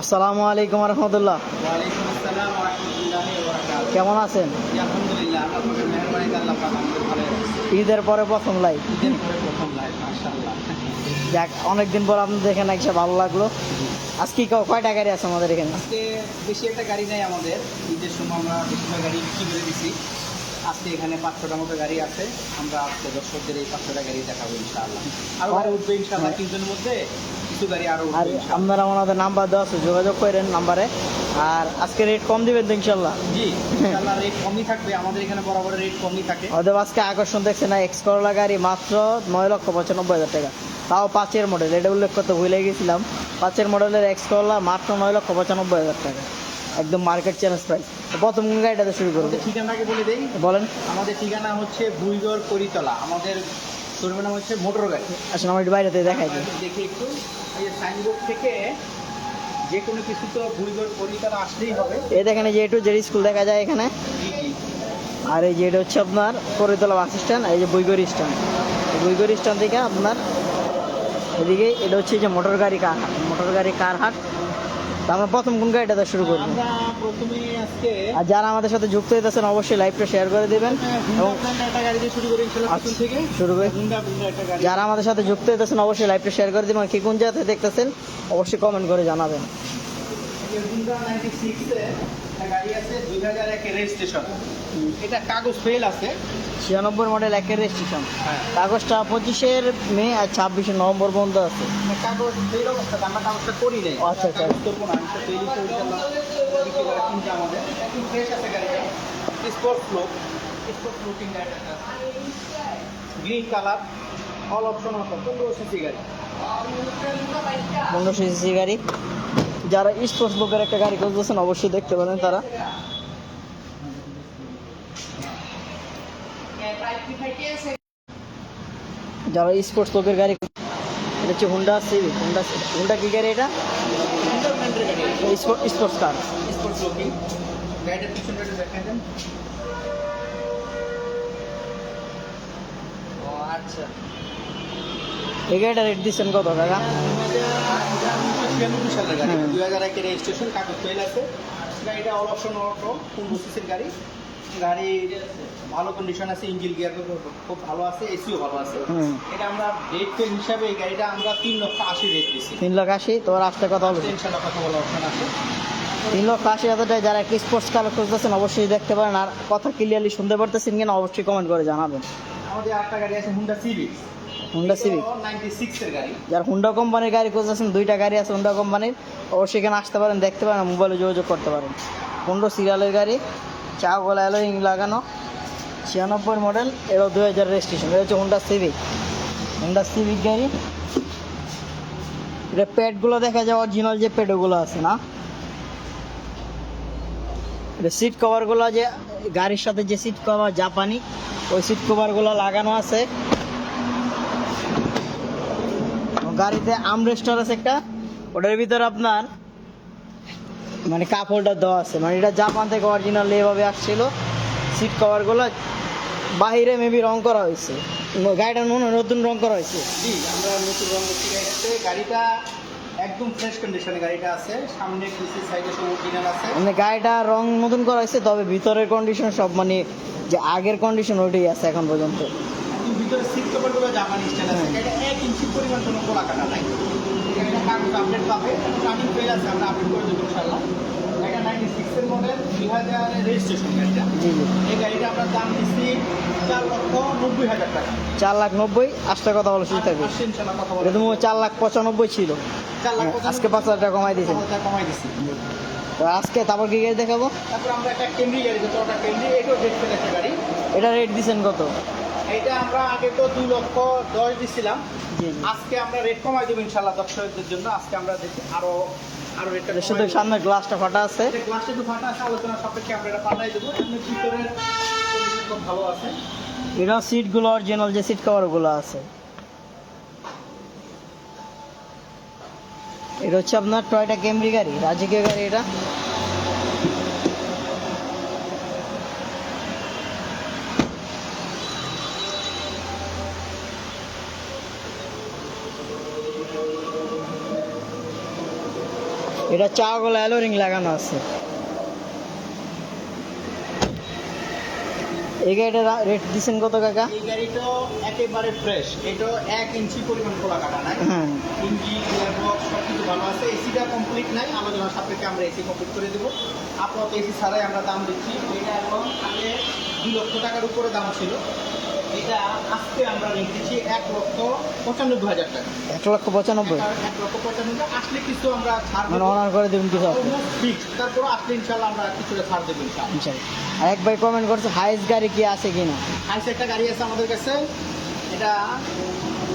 আসসালামু আলাইকুম রহমতুল্লাহ। কেমন আছেন? ঈদের পরে প্রথম লাইভ যাক অনেকদিন পর আপনাদের এখানে এসে ভালো লাগল। আজকে কয়টা গাড়ি আছে আমাদের এখানে? আজকে বেশি একটা গাড়ি নেই আমাদের। ঈদের সময় আমরা বেশিরভাগ গাড়ি বিক্রি করে দিছি। আজকে এখানে পাঁচশোটা মতো গাড়ি আছে। আমরা আজকে দর্শকদের এই পাঁচশোটা গাড়ি দেখাবো ইনশাআল্লাহ। আরও গাড়ি উঠবে ইনশাআল্লাহ তিনজনের মধ্যে। আরও আপনারা ওনাদের নাম্বার দেওয়া আছে যোগাযোগ করেন নাম্বারে। আর আজকে রেট কম দিবেন তো ইনশাল্লাহ জি ইনশাআল্লাহ রেট কমই থাকবে। আমাদের এখানে বরাবর রেট কমই থাকে। ওদের আজকে আকর্ষণ দেখছে না এক্স করলা গাড়ি মাত্র নয় লক্ষ পঁচানব্বই হাজার টাকা। তাও পাঁচের মডেল এটা উল্লেখ করতে ভুলে গেছিলাম। পাঁচের মডেলের এক্স করলা মাত্র নয় লক্ষ পঁচানব্বই হাজার টাকা। একদম মার্কেট চ্যালেঞ্জ প্রাইস প্রথম গাড়িটাতে শুরু করব। ঠিকানাকে বলে দেই। বলেন। আমাদের ঠিকানা হচ্ছে ভুইগড় করিতলা। আমাদের শোরুমের নাম হচ্ছে মোটর গাড়ি। আসলে আমার একটু বাইরেতে দেখাই দিই। দেখি একটু এই সাইনবোর্ড থেকে যে কোনো কিছু তো ভুইগড় করিতলা আসলেই হবে। এই দেখেন যে একটু যে স্কুল দেখা যায় এখানে। আর এই যে এটা হচ্ছে আপনার করিতলা বাস স্ট্যান্ড এই যে বইগড়ি স্ট্যান্ড। বইগড়ি স্ট্যান্ড থেকে আপনার এদিকে এটা হচ্ছে যে মোটর গাড়ি কার মোটর গাড়ি কার হাট আমরা প্রথম কোন গাড়িটাতে শুরু করব? আমরা প্রথমে আজকে আর যারা আমাদের সাথে যুক্ত হইতেছেন অবশ্যই লাইভটা শেয়ার করে দেবেন। এবং একটা গাড়ি দিয়ে শুরু করি ইনশাআল্লাহ আচ্ছা, থেকে। শুরু করে। যারা আমাদের সাথে যুক্ত হইতেছেন অবশ্যই লাইভটা শেয়ার করে দিবেন। কি কোন জায়গাতে দেখতেছেন অবশ্যই কমেন্ট করে জানাবেন। এই হুন্ডা 96 এ একটা গাড়ি আছে 2001 এর রেজিস্ট্রেশন এটা কাগজ ফেল আছে ছিয়ানব্বই মডেল একের রেজিস্ট্রেশন হ্যাঁ। কাগজটা পঁচিশের মে আর ছাব্বিশে নভেম্বর পর্যন্ত আছে। কাগজ ফেল অবস্থা আমরা কাগজটা করি নাই। আচ্ছা, আচ্ছা। করব না কিনতে আমাদের। একদম ফ্রেশ আছে গাড়িটা। স্পোর্ট ফ্লো স্পোর্ট লুকিং গাড়িটা গ্রিন কালার অল অপশন আছে পনেরো সিসি গাড়ি। পনেরোশো সিসি গাড়ি। যারা স্পোর্টস বুকের একটা গাড়ি খুঁজতেছেন, অবশ্যই দেখতে পারেন তারা। যারা স্পোর্টস লোকের গাড়ি এটা হচ্ছে হুন্ডা সিভিক হুন্ডা হুন্ডা কি গাড়ি এটা? Sports car? আচ্ছা। এই গাড়িটা রেট দিচ্ছেন কত কাকা হ্যাঁ। দুই হাজার একের রেজিস্ট্রেশন কাগজ আছে। গাড়িটা অল অপশন অটো পনেরো সিসির গাড়ি। ভালো কন্ডিশন আছে ইঞ্জিন গিয়ার খুব ভালো আছে এসিও ভালো আছে। এটা আমরা রেট হিসাবে এই গাড়িটা আমরা তিন লক্ষ আশি রেট দিচ্ছি তিন লক্ষ আশি? তোমার আসতে কথা হবে ইনশাল্লাহ কথা বলা অপশন আছে। তিন লক্ষ আশি হাজার টাকা যারা একটা স্পোর্টস কার খুঁজতেছেন অবশ্যই দেখতে পারেন। আর কথা ক্লিয়ারলি শুনতে পারতেছেন কিনা অবশ্যই কমেন্ট করে জানাবেন। আমাদের আরেকটা গাড়ি আছে হুন্ডা সিভিক হুন্ডা সিভিক সিক্সের হুন্ডা কোম্পানির গাড়ি খুঁজতেছেন, দুইটা গাড়ি আছে হুন্ডা কোম্পানির অবশ্যই সেখানে আসতে পারেন, দেখতে পারেন মোবাইলে যোগাযোগ করতে পারেন। পনেরো সিরিয়ালের গাড়ি চা গোলা অ্যালোয়িং লাগানো, ছিয়ানব্বই মডেল এরও দু হাজার রেজিস্ট্রেশন এটা হচ্ছে হুন্ডা সিভিক হুন্ডা সিভিক গাড়ি। এটা প্যাডগুলো দেখা যায় অরিজিনাল যে প্যাডগুলো আছে না? এটা সিট কভারগুলো যে, গাড়ির সাথে যে সিট কভার জাপানি ওই সিট কভারগুলো লাগানো আছে। গাড়িতে আমরেস্টার আছে একটা ওটার ভিতরে আপনার মানে কাপ হোল্ডার দেওয়া আছে। মানে এটা জাপান থেকে অরিজিনাল এভাবে আসছিল। সিট কভারগুলো বাহিরে মেবি রং করা হয়েছে। গাড়িটা মনে নতুন রং করা হয়েছে। জি আমরা নতুন করছি গাড়িটা একদম ফ্রেশ কন্ডিশনে গাড়িটা আছে। সামনে পিসি সাইডে সব অরিজিনাল আছে। মানে গাড়িটা রং নতুন করা হয়েছে তবে ভিতরের কন্ডিশন সব মানে যে আগের কন্ডিশন ওইটাই আছে এখন পর্যন্ত। ভিতরে সিট কভারগুলো জাপানি স্টাইল আছে। গাড়িটা এক ইঞ্চি পরিমাণ কোনো কোলা কাটা নাই। গাড়িটা কাগজ আপডেট পাবে। রানিং ফেল আছে আমরা আপডেট করে দেবো ইনশাল্লাহ এটা নাইনটি সিক্সের মডেল দুই হাজারের রেজিস্ট্রেশন গাড়িটা জি জি। এই গাড়িটা আমরা দাম দিচ্ছি চার লক্ষ নব্বই হাজার টাকা। চার লাখ নব্বই? আসতে কথা বলো থাকবে। আসছে এটা বলে চার লাখ পঁচানব্বই ছিল। হ্যাঁ, আজকে পাঁচ হাজার টাকা কমাই দিয়েছেন। কমাই দিচ্ছি। তো আজকে তারপর কি গাড়ি দেখাবো? তারপর আমরা একটা কেমরি গাড়ি যেটা ওটা কেমরি এটাও ডেট একটা গাড়ি। এটা রেট দিচ্ছেন কত? এটা আমরা আগে তো দুই লক্ষ দশ দিছিলাম। আজকে আমরা রেট কমাই দেবো ইনশাল্লাহ দর্শকদের জন্য। আজকে আমরা দেখি আরও আরও রেটটা শুধু সামনে গ্লাসটা ফাটা আছে। গ্লাসটা একটু ফাটা আছে আলোচনা সাপেক্ষে আমরা এটা পাঠাই দেবো। এমনি ভিতরের ভালো আছে। এটা সিটগুলো অরিজিনাল যে সিট কভারগুলো আছে। এটা হচ্ছে আপনার টয়টা ক্যামরি গাড়ি রাজকীয় গাড়ি এটা। এটা চাগুলো অ্যালোরিং লাগানো আছে। এই গাড়িটার রেট দিচ্ছেন কত কাকা? এই গাড়িটা একেবারে ফ্রেশ এটা এক ইঞ্চি পরিমাণ খোলা কাটা নাই। হ্যাঁ। ইঞ্জিন গিয়ারবক্স সব কিছু ভালো আছে। এসিটা কমপ্লিট নাই। আলোচনা সাপেক্ষে আমরা এসি কমপ্লিট করে দেবো। আপাতত এসি ছাড়াই আমরা দাম দিচ্ছি। এটা এখন আগে দুই লক্ষ টাকার উপরে দাম ছিল। এটা আজকে আমরা দিচ্ছি এক লক্ষ পঁচানব্বই হাজার টাকা। এক লক্ষ পঁচানব্বই? এক- লক্ষ পঁচানব্বই আসলে কিছু আমরা ছাড় মানে অনার করে দেবেন কিছু ফিক্স তারপর আসলে ইনশাল্লাহ আমরা কিছুটা ছাড় দেবো ইনশাল্লাহ। ইনশাল্লাহ। আর এক ভাই কমেন্ট করছে হাইস গাড়ি কি আছে কিনা? হাইস একটা গাড়ি আছে আমাদের কাছে। এটা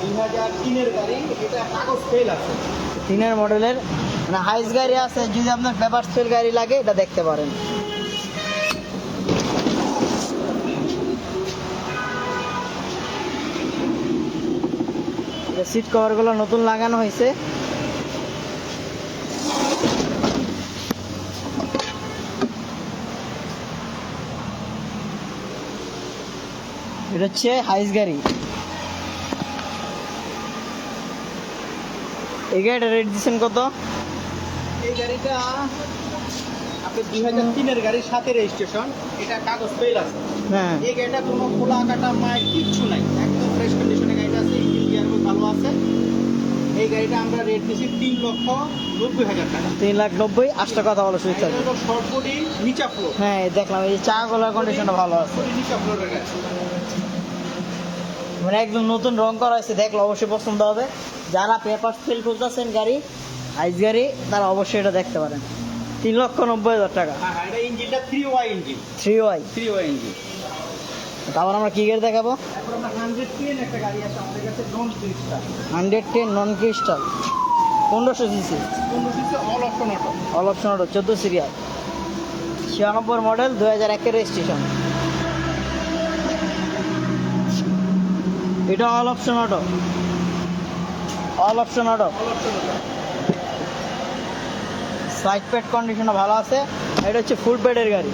দুই হাজার তিনের গাড়ি। এটা কাগজ ফেল আছে। তিনের মডেলের মানে হাইস গাড়ি আছে যদি আপনার পেপার স্পেল গাড়ি লাগে এটা দেখতে পারেন। সিট কভারগুলো নতুন লাগানো হয়েছে। এটা হচ্ছে হাইস গাড়ি। এই গাড়িটা রেট দিচ্ছেন কত? এই গাড়িটা আপনি দুই হাজার তিনের গাড়ির সাথে রেজিস্ট্রেশন এটা কাগজ ফেল আছে। হ্যাঁ। এই গাড়িটা কোনো খোলা কাটা মায়ের কিচ্ছু নাই একদম ফ্রেশ কন্ডিশনে গাড়িটা আছে ইঞ্জিন গিয়ারবক্স ভালো আছে। এই গাড়িটা আমরা রেট দিচ্ছি তিন লক্ষ নব্বই হাজার টাকা। তিন লাখ নব্বই আটটা কথা বলো সুইচ বডি নিচা ফ্লোর হ্যাঁ দেখলাম এই চা গোলার কন্ডিশনটা ভালো আছে। নিচা ফ্লোরের গাড়ি। মানে একদম নতুন রং করা হয়েছে দেখলে অবশ্যই পছন্দ হবে। যারা পেপার ফিল করতেছেন গাড়ি আইস গাড়ি তারা অবশ্যই এটা দেখতে পারেন। তিন লক্ষ নব্বই হাজার টাকা। হ্যাঁ হ্যাঁ এটা ইঞ্জিনটা three Y engine three Y three Y engine তারপর আমরা কি গাড়ি দেখাবো? হান্ড্রেড টেন নন ক্রিস্টাল পনেরোশো সিসি অল অপশন অটো চোদ্দ সিরিয়াল ছিয়ানব্বই মডেল দু হাজার একের রেজিস্ট্রেশন এটা all option auto all option auto side pad কন্ডিশনও ভালো আছে। এটা হচ্ছে ফুল প্যাডের গাড়ি।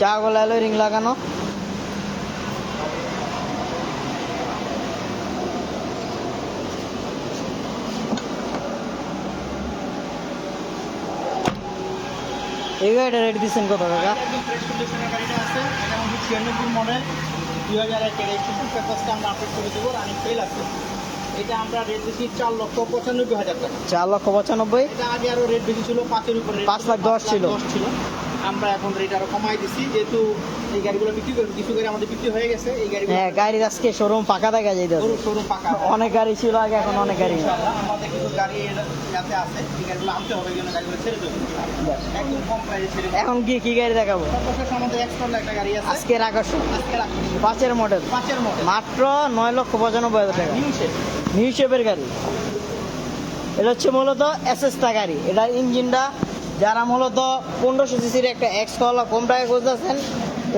চা গোলা রিং লাগানো। এই গাড়িটা রেট দিচ্ছেন কত টাকা একদম ফ্রেশ কন্ডিশনের গাড়িটা আছে এটা আমাদের ছিয়ানব্বই মডেল দুই হাজার একের পেপারসটা আমরা আপডেট করে দেবো রানিং ফেল আছে এটা আমরা রেট দিচ্ছি চার লক্ষ পঁচানব্বই হাজার টাকা চার লক্ষ পঁচানব্বই এটা আগে আরও রেট বেশি ছিল পাঁচের উপরে পাঁচ লাখ দশ ছিল। দশ ছিল আমরা এখন রেট আরও কমাই দিচ্ছি যেহেতু এই গাড়িগুলো বিক্রি করে কিছু গাড়ি আমাদের বিক্রি হয়ে গেছে। এই গাড়িগুলো হ্যাঁ গাড়ির আজকে শোরুম ফাঁকা দেখা গরু শোরুম পাকা অনেক গাড়ি ছিল আগে এখন অনেক গাড়ি আমাদের কিছু গাড়ি যাতে আছে। এই গাড়িগুলো আনতে হবে এই গাড়িগুলো ছেড়ে দেবো একদম কম প্রাইসে ছেড়ে এখন কি কি গাড়ি দেখাবো? সর্বশেষ আমাদের এক্সট্রা একটা গাড়ি আছে। আজকের আকর্ষণ। আজকে রাখছি পাঁচের মডেল পাঁচের মডেল মাত্র নয় লক্ষ পঁচানব্বই হাজার টাকা। নিউ শেপ নিউ শেপের গাড়ি। এটা হচ্ছে মূলত এসএসটা গাড়ি। এটা ইঞ্জিনটা যারা মূলত পনেরোশো সিসির একটা এক্স কলা কম টাকায় খুঁজতেছেন,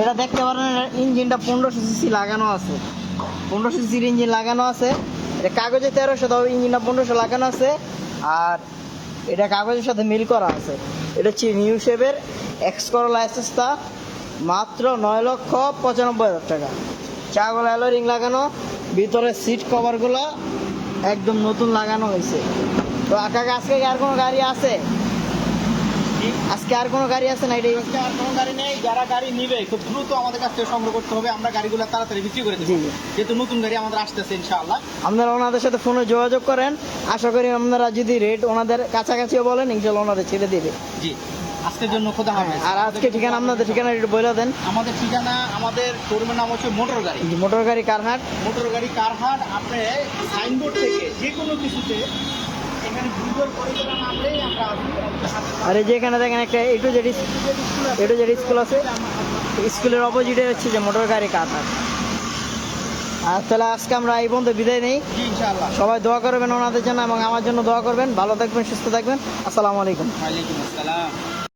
এটা দেখতে পারেন ইঞ্জিনটা পনেরোশো সিসি লাগানো আছে। পনেরোশো সিসির ইঞ্জিন লাগানো আছে। এটা কাগজে তেরোশো, তবে ইঞ্জিনটা পনেরোশো লাগানো আছে। আর এটা কাগজের সাথে মিল করা আছে। এটা হচ্ছে নিউ শেপের এক্স করলা এসএসটা মাত্র নয় লক্ষ পঁচানব্বই হাজার টাকা। চাগুলো অ্যালোরিং লাগানো ভিতরে সিট কভারগুলো একদম নতুন লাগানো হয়েছে। তো কাকা আজকে আর কোনো গাড়ি আছে? আজকে আর কোনো গাড়ি আছে না এটাই? আজকে আর কোনো গাড়ি নেই যারা গাড়ি নিবে খুব দ্রুত আমাদের কাছ থেকে সংগ্রহ করতে হবে আমরা গাড়িগুলো তাড়াতাড়ি বিক্রি করে দেবো যেহেতু নতুন গাড়ি আমাদের আসতেছে ইনশাআল্লাহ। আপনারা ওনাদের সাথে ফোনে যোগাযোগ করেন। আশা করি আপনারা যদি রেট ওনাদের কাছাকাছিও বলেন ইনশাল্লাহ ওনাদের ছেড়ে দেবে। জি আজকের জন্য খোদা হাফেজ। আর আজকে ঠিকানা আপনাদের ঠিকানা একটু বলে দেন। আমাদের ঠিকানা আমাদের শোরুমের নাম হচ্ছে মোটর গাড়ি। মোটর গাড়ি কারহাট। মোটর গাড়ি কারহাট আপনি সাইনবোর্ড থেকে যে কোনো কিছুতে এখানে গুগল করে করে নামলেই আমরা আসি। আর এই যে এখানে দেখেন একটা A to Z A to Z school আছে। স্কুলের অপোজিটে হচ্ছে যে মোটর গাড়ি কাতার আর তাহলে আজকে আমরা এই পর্যন্ত বিদায় নেই। সবাই দোয়া করবেন ওনাদের জন্য এবং আমার জন্য দোয়া করবেন। ভালো থাকবেন সুস্থ থাকবেন। আসসালামু আলাইকুম। ওয়ালাইকুম আসসালাম।